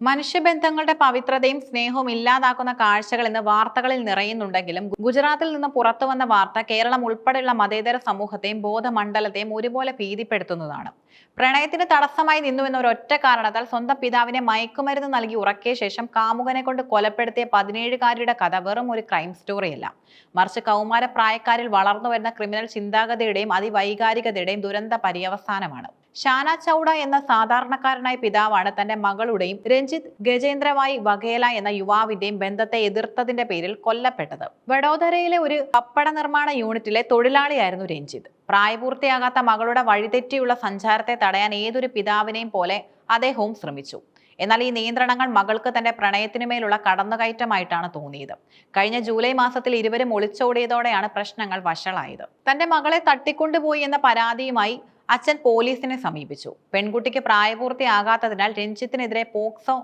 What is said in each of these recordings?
മനുഷ്യബന്ധങ്ങളുടെ പവിത്രതയും സ്നേഹവും ഇല്ലാതാക്കുന്ന കാഴ്ചകൾ ഇന്ന് വാർത്തകളിൽ നിറയുന്നുണ്ടെങ്കിലും ഗുജറാത്തിൽ നിന്ന് പുറത്തു വന്ന വാർത്ത കേരളം ഉൾപ്പെടെയുള്ള മതേതര സമൂഹത്തെയും ബോധമണ്ഡലത്തെയും ഒരുപോലെ ഭീതിപ്പെടുത്തുന്നതാണ്. പ്രണയത്തിന് തടസ്സമായി നിന്നുവെന്ന ഒരൊറ്റ കാരണത്താൽ സ്വന്തം പിതാവിനെ മയക്കുമരുന്ന് നൽകി ഉറക്കിയ ശേഷം കാമുകനെ കൊണ്ട് കൊലപ്പെടുത്തിയ പതിനേഴുകാരിയുടെ കഥ വെറും ഒരു ക്രൈം സ്റ്റോറിയല്ല മറിച്ച് കൗമാര പ്രായക്കാരിൽ വളർന്നു വരുന്ന ക്രിമിനൽ ചിന്താഗതിയുടെയും അതിവൈകാരികതയുടെയും ദുരന്ത പര്യവസാനമാണ്. ഷാന ചൗഡ എന്ന സാധാരണക്കാരനായ പിതാവാണ് തന്റെ മകളുടെയും രഞ്ജിത്ത് ഗജേന്ദ്രമായി വഘേല എന്ന യുവാവിന്റെയും ബന്ധത്തെ എതിർത്തതിന്റെ പേരിൽ കൊല്ലപ്പെട്ടത്. വഡോദരയിലെ ഒരു കപ്പട നിർമ്മാണ യൂണിറ്റിലെ തൊഴിലാളിയായിരുന്നു രഞ്ജിത്ത്. പ്രായപൂർത്തിയാകാത്ത മകളുടെ വഴിതെറ്റിയുള്ള സഞ്ചാരത്തെ തടയാൻ ഏതൊരു പിതാവിനെയും പോലെ അദ്ദേഹവും ശ്രമിച്ചു. എന്നാൽ ഈ നിയന്ത്രണങ്ങൾ മകൾക്ക് തന്റെ പ്രണയത്തിനുമേലുള്ള കടന്നുകയറ്റമായിട്ടാണ് തോന്നിയത്. കഴിഞ്ഞ ജൂലൈ മാസത്തിൽ ഇരുവരും ഒളിച്ചോടിയതോടെയാണ് പ്രശ്നങ്ങൾ വഷളായത്. തന്റെ മകളെ തട്ടിക്കൊണ്ടുപോയി എന്ന പരാതിയുമായി അച്ഛൻ പോലീസിനെ സമീപിച്ചു. പെൺകുട്ടിക്ക് പ്രായപൂർത്തിയാകാത്തതിനാൽ രഞ്ജിത്തിനെതിരെ പോക്സോ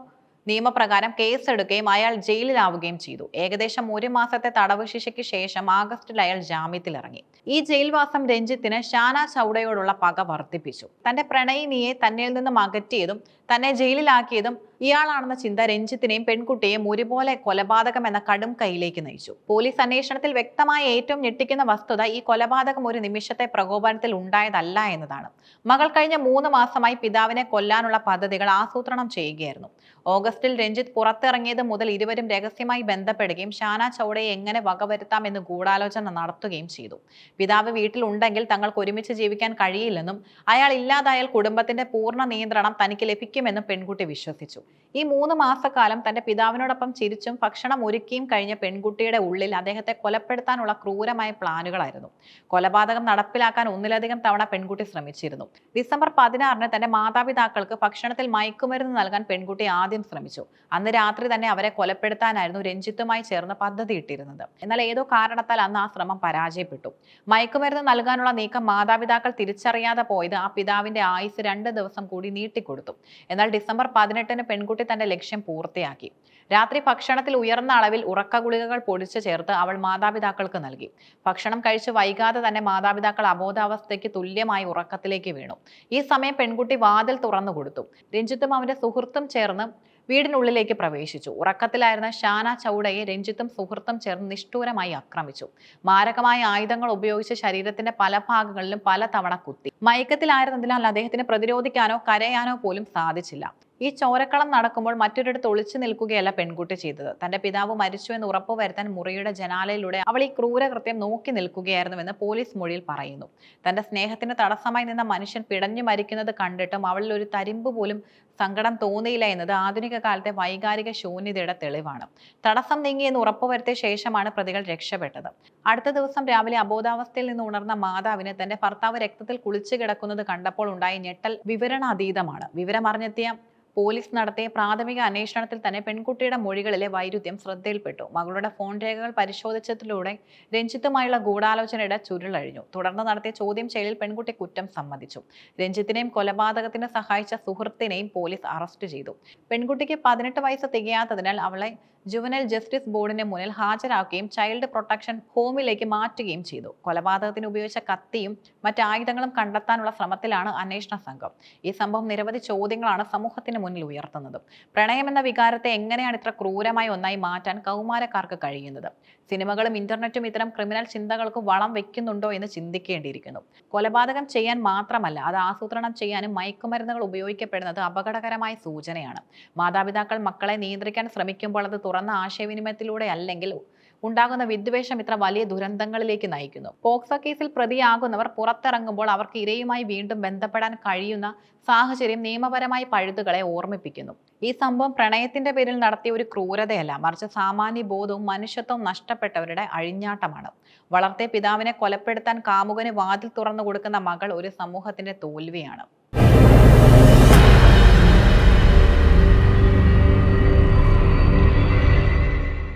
നിയമപ്രകാരം കേസെടുക്കുകയും അയാൾ ജയിലിലാവുകയും ചെയ്തു. ഏകദേശം ഒരു മാസത്തെ തടവ് ശിക്ഷയ്ക്ക് ശേഷം ആഗസ്റ്റിൽ അയാൾ ജാമ്യത്തിലിറങ്ങി. ഈ ജയിൽവാസം രഞ്ജിത്തിന് ഷാന ചൗഡയോടുള്ള പക വർദ്ധിപ്പിച്ചു. തന്റെ പ്രണയിനിയെ തന്നിൽ നിന്നും അകറ്റിയതും തന്നെ ജയിലിലാക്കിയതും ഇയാളാണെന്ന ചിന്ത രഞ്ജിത്തിനെയും പെൺകുട്ടിയെയും ഒരുപോലെ കൊലപാതകം എന്ന കടും കൈയിലേക്ക് നയിച്ചു. പോലീസ് അന്വേഷണത്തിൽ വ്യക്തമായ ഏറ്റവും ഞെട്ടിക്കുന്ന വസ്തുത ഈ കൊലപാതകം ഒരു നിമിഷത്തെ പ്രകോപനത്തിൽ ഉണ്ടായതല്ല എന്നതാണ്. മകൾ കഴിഞ്ഞ മൂന്ന് മാസമായി പിതാവിനെ കൊല്ലാനുള്ള പദ്ധതികൾ ആസൂത്രണം ചെയ്യുകയായിരുന്നു. ഓഗസ്റ്റിൽ രഞ്ജിത്ത് പുറത്തിറങ്ങിയത് മുതൽ ഇരുവരും രഹസ്യമായി ബന്ധപ്പെടുകയും ഷാന ചൗഡയെ എങ്ങനെ വകവരുത്താം എന്ന് ഗൂഢാലോചന നടത്തുകയും ചെയ്തു. പിതാവ് വീട്ടിലുണ്ടെങ്കിൽ തങ്ങൾക്ക് ഒരുമിച്ച് ജീവിക്കാൻ കഴിയില്ലെന്നും അയാൾ ഇല്ലാതായാൽ കുടുംബത്തിന്റെ പൂർണ നിയന്ത്രണം തനിക്ക് ലഭിക്കുമെന്നും പെൺകുട്ടി വിശ്വസിച്ചു. ഈ മൂന്ന് മാസക്കാലം തന്റെ പിതാവിനോടൊപ്പം ചിരിച്ചും ഭക്ഷണം ഒരുക്കിയും കഴിഞ്ഞ പെൺകുട്ടിയുടെ ഉള്ളിൽ അദ്ദേഹത്തെ കൊലപ്പെടുത്താനുള്ള ക്രൂരമായ പ്ലാനുകളായിരുന്നു. കൊലപാതകം നടപ്പിലാക്കാൻ ഒന്നിലധികം തവണ പെൺകുട്ടി ശ്രമിച്ചിരുന്നു. ഡിസംബർ പതിനാറിന് തന്റെ മാതാപിതാക്കൾക്ക് ഭക്ഷണത്തിൽ മയക്കുമരുന്ന് നൽകാൻ പെൺകുട്ടി ആദ്യം ശ്രമിച്ചു. അന്ന് രാത്രി തന്നെ അവരെ കൊലപ്പെടുത്താനായിരുന്നു രഞ്ജിത്തുമായി ചേർന്ന് പദ്ധതി ഇട്ടിരുന്നത് എന്നാൽ ഏതോ കാരണത്താൽ അന്ന് ആ ശ്രമം പരാജയപ്പെട്ടു. മയക്കുമരുന്ന് നൽകാനുള്ള നീക്കം മാതാപിതാക്കൾ തിരിച്ചറിയാതെ പോയത് ആ പിതാവിന്റെ ആയുസ് രണ്ട് ദിവസം കൂടി നീട്ടിക്കൊടുത്തു. എന്നാൽ ഡിസംബർ പതിനെട്ടിന് പെൺകുട്ടി തന്റെ ലക്ഷ്യം പൂർത്തിയാക്കി. രാത്രി ഭക്ഷണത്തിൽ ഉയർന്ന അളവിൽ ഉറക്ക ഗുളികകൾ പൊടിച്ചു ചേർത്ത് അവൾ മാതാപിതാക്കൾക്ക് നൽകി. ഭക്ഷണം കഴിച്ച് വൈകാതെ തന്നെ മാതാപിതാക്കൾ അബോധാവസ്ഥയ്ക്ക് തുല്യമായി ഉറക്കത്തിലേക്ക് വീണു. ഈ സമയം പെൺകുട്ടി വാതിൽ തുറന്നു കൊടുത്തു. രഞ്ജിത്തും അവന്റെ സുഹൃത്തും ചേർന്ന് വീടിനുള്ളിലേക്ക് പ്രവേശിച്ചു. ഉറക്കത്തിലായിരുന്ന ഷാന ചൗഡയെ രഞ്ജിത്തും സുഹൃത്തും ചേർന്ന് നിഷ്ഠൂരമായി ആക്രമിച്ചു. മാരകമായ ആയുധങ്ങൾ ഉപയോഗിച്ച് ശരീരത്തിന്റെ പല ഭാഗങ്ങളിലും പല തവണ കുത്തി. മയക്കത്തിലായിരുന്നതിനാൽ അദ്ദേഹത്തിന് പ്രതിരോധിക്കാനോ കരയാനോ പോലും സാധിച്ചില്ല. ഈ ചോരക്കളം നടക്കുമ്പോൾ മറ്റൊരിടത്ത് ഒളിച്ചു നിൽക്കുകയല്ല പെൺകുട്ടി ചെയ്തത്. തന്റെ പിതാവ് മരിച്ചു എന്ന് ഉറപ്പുവരുത്താൻ മുറിയുടെ ജനാലയിലൂടെ അവൾ ഈ ക്രൂരകൃത്യം നോക്കി നിൽക്കുകയായിരുന്നുവെന്ന് പോലീസ് മൊഴിയിൽ പറയുന്നു. തന്റെ സ്നേഹത്തിന് തടസ്സമായി നിന്ന മനുഷ്യൻ പിടഞ്ഞു മരിക്കുന്നത് കണ്ടിട്ടും അവളിൽ ഒരു തരിമ്പ് പോലും സങ്കടം തോന്നിയില്ല എന്നത് ആധുനിക കാലത്തെ വൈകാരിക ശൂന്യതയുടെ തെളിവാണ്. തടസ്സം നീങ്ങിയെന്ന് ഉറപ്പുവരുത്തിയ ശേഷമാണ് പ്രതികൾ രക്ഷപ്പെട്ടത്. അടുത്ത ദിവസം രാവിലെ അബോധാവസ്ഥയിൽ നിന്ന് ഉണർന്ന മാതാവിന് തന്റെ ഭർത്താവ് രക്തത്തിൽ കുളിച്ചു കിടക്കുന്നത് കണ്ടപ്പോൾ ഉണ്ടായ ഞെട്ടൽ വിവരണാതീതമാണ്. വിവരമറിഞ്ഞെത്തിയ പോലീസ് നടത്തിയ പ്രാഥമിക അന്വേഷണത്തിൽ തന്നെ പെൺകുട്ടിയുടെ മൊഴികളിലെ വൈരുദ്ധ്യം ശ്രദ്ധയിൽപ്പെട്ടു. മകളുടെ ഫോൺ രേഖകൾ പരിശോധിച്ചതിലൂടെ രഞ്ജിത്തുമായുള്ള ഗൂഢാലോചനയുടെ ചുരുളഴിഞ്ഞു തുടർന്ന് നടത്തിയ ചോദ്യം ചെയ്യലിൽ പെൺകുട്ടി കുറ്റം സമ്മതിച്ചു. രഞ്ജിത്തിനെയും കൊലപാതകത്തിന് സഹായിച്ച സുഹൃത്തിനെയും പോലീസ് അറസ്റ്റ് ചെയ്തു. പെൺകുട്ടിക്ക് പതിനെട്ട് വയസ്സ് തികയാത്തതിനാൽ അവളെ ജുവനൽ ജസ്റ്റിസ് ബോർഡിന് മുന്നിൽ ഹാജരാക്കുകയും ചൈൽഡ് പ്രൊട്ടക്ഷൻ ഹോമിലേക്ക് മാറ്റുകയും ചെയ്തു. കൊലപാതകത്തിന് ഉപയോഗിച്ച കത്തിയും മറ്റ് ആയുധങ്ങളും കണ്ടെത്താനുള്ള ശ്രമത്തിലാണ് അന്വേഷണ സംഘം. ഈ സംഭവം നിരവധി ചോദ്യങ്ങളാണ് സമൂഹത്തിന് മുന്നിൽ ഉയർത്തുന്നതും. പ്രണയം എന്ന വികാരത്തെ എങ്ങനെയാണ് ഇത്ര ക്രൂരമായി ഒന്നായി മാറ്റാൻ കൗമാരക്കാർക്ക് കഴിയുന്നത്? സിനിമകളും ഇന്റർനെറ്റും ഇത്തരം ക്രിമിനൽ ചിന്തകൾക്ക് വളം വെക്കുന്നുണ്ടോ എന്ന് ചിന്തിക്കേണ്ടിയിരിക്കുന്നു. കൊലപാതകം ചെയ്യാൻ മാത്രമല്ല അത് ആസൂത്രണം ചെയ്യാനും മയക്കുമരുന്നുകൾ ഉപയോഗിക്കപ്പെടുന്നത് അപകടകരമായ സൂചനയാണ്. മാതാപിതാക്കൾ മക്കളെ നിയന്ത്രിക്കാൻ ശ്രമിക്കുമ്പോൾ അത് തുറന്ന ആശയവിനിമയത്തിലൂടെ അല്ലെങ്കിൽ ഉണ്ടാകുന്ന വിദ്വേഷം ഇത്ര വലിയ ദുരന്തങ്ങളിലേക്ക് നയിക്കുന്നു. പോക്സോ കേസിൽ പ്രതിയാകുന്നവർ പുറത്തിറങ്ങുമ്പോൾ അവർക്ക് ഇരയുമായി വീണ്ടും ബന്ധപ്പെടാൻ കഴിയുന്ന സാഹചര്യം നിയമപരമായി പഴുതുകളെ ഓർമ്മിപ്പിക്കുന്നു. ഈ സംഭവം പ്രണയത്തിന്റെ പേരിൽ നടത്തിയ ഒരു ക്രൂരതയല്ല. മറിച്ച് സാമാന്യ ബോധവും മനുഷ്യത്വവും നഷ്ടപ്പെട്ടവരുടെ അഴിഞ്ഞാട്ടമാണ്. വളർത്തിയ പിതാവിനെ കൊലപ്പെടുത്താൻ കാമുകന് വാതിൽ തുറന്നു കൊടുക്കുന്ന മകൾ ഒരു സമൂഹത്തിന്റെ തോൽവിയാണ്.